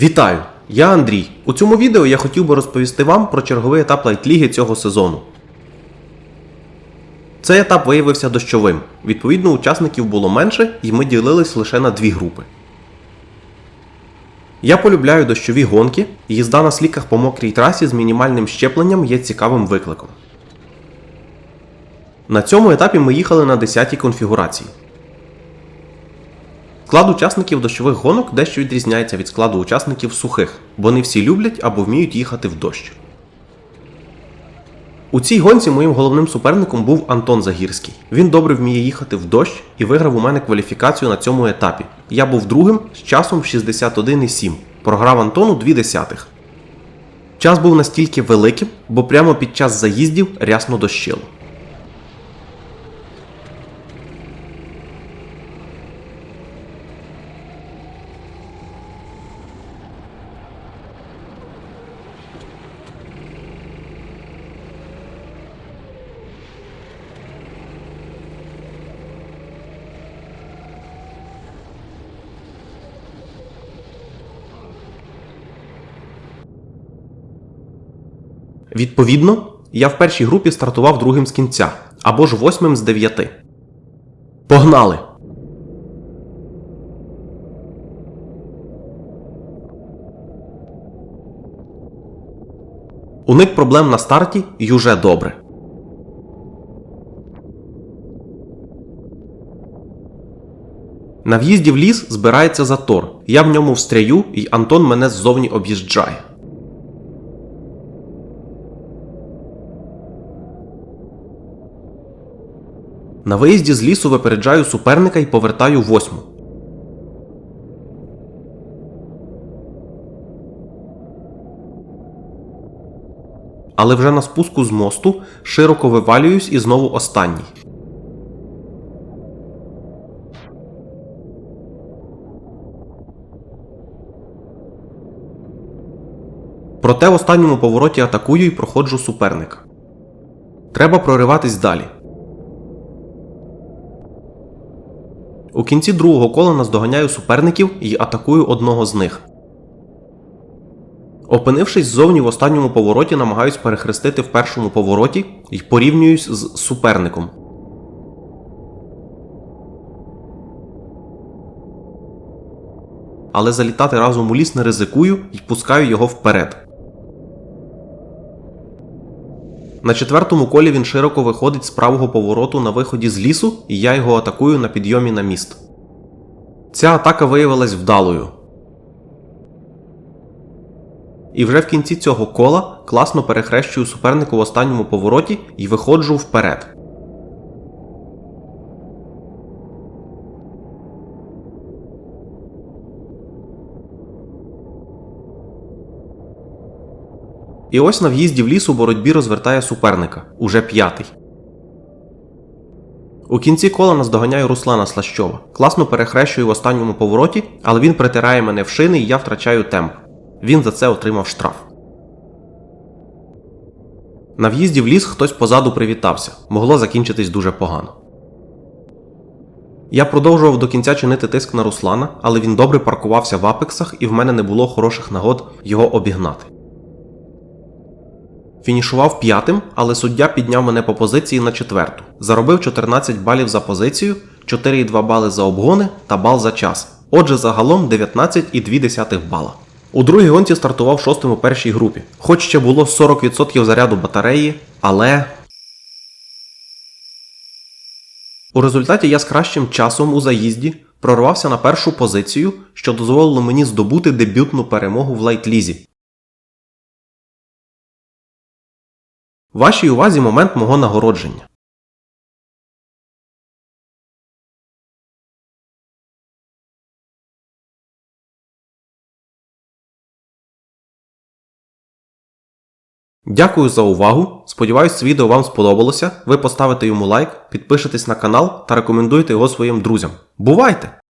Вітаю! Я Андрій. У цьому відео я хотів би розповісти вам про черговий етап лайтліги цього сезону. Цей етап виявився дощовим. Відповідно, учасників було менше, і ми ділились лише на дві групи. Я полюбляю дощові гонки, і їзда на сліках по мокрій трасі з мінімальним щепленням є цікавим викликом. На цьому етапі ми їхали на 10-й конфігурації. Склад учасників дощових гонок дещо відрізняється від складу учасників сухих, бо не всі люблять або вміють їхати в дощ. У цій гонці моїм головним суперником був Антон Загірський. Він добре вміє їхати в дощ і виграв у мене кваліфікацію на цьому етапі. Я був другим з часом 61,7. Програв Антону 2 десятих. Час був настільки великим, бо прямо під час заїздів рясно дощило. Відповідно, я в першій групі стартував другим з кінця або ж восьмим з дев'яти. Погнали! Уник проблем на старті й уже добре. На в'їзді в ліс збирається затор. Я в ньому встряю, і Антон мене ззовні об'їжджає. На виїзді з лісу випереджаю суперника і повертаю восьму. Але вже на спуску з мосту широко вивалююсь і знову останній. Проте в останньому повороті атакую і проходжу суперника. Треба прориватись далі. У кінці другого кола наздоганяю суперників і атакую одного з них. Опинившись ззовні в останньому повороті, намагаюсь перехрестити в першому повороті і порівнююсь з суперником. Але залітати разом у ліс не ризикую і пускаю його вперед. На четвертому колі він широко виходить з правого повороту на виході з лісу, і я його атакую на підйомі на міст. Ця атака виявилась вдалою. І вже в кінці цього кола класно перехрещую супернику в останньому повороті і виходжу вперед. І ось на в'їзді в ліс у боротьбі розвертає суперника, уже п'ятий. У кінці кола наздоганяю Руслана Слащова. Класно перехрещую в останньому повороті, але він притирає мене в шини і я втрачаю темп. Він за це отримав штраф. На в'їзді в ліс хтось позаду привітався. Могло закінчитись дуже погано. Я продовжував до кінця чинити тиск на Руслана, але він добре паркувався в апексах і в мене не було хороших нагод його обігнати. Фінішував п'ятим, але суддя підняв мене по позиції на четверту. Заробив 14 балів за позицію, 4,2 бали за обгони та бал за час. Отже, загалом 19,2 бала. У другій гонці стартував шостим у першій групі. Хоч ще було 40% заряду батареї, але. У результаті я з кращим часом у заїзді прорвався на першу позицію, що дозволило мені здобути дебютну перемогу в лайтлізі. Вашій увазі момент мого нагородження. Дякую за увагу. Сподіваюсь, відео вам сподобалося. Ви поставите йому лайк, підпишетесь на канал та рекомендуйте його своїм друзям. Бувайте!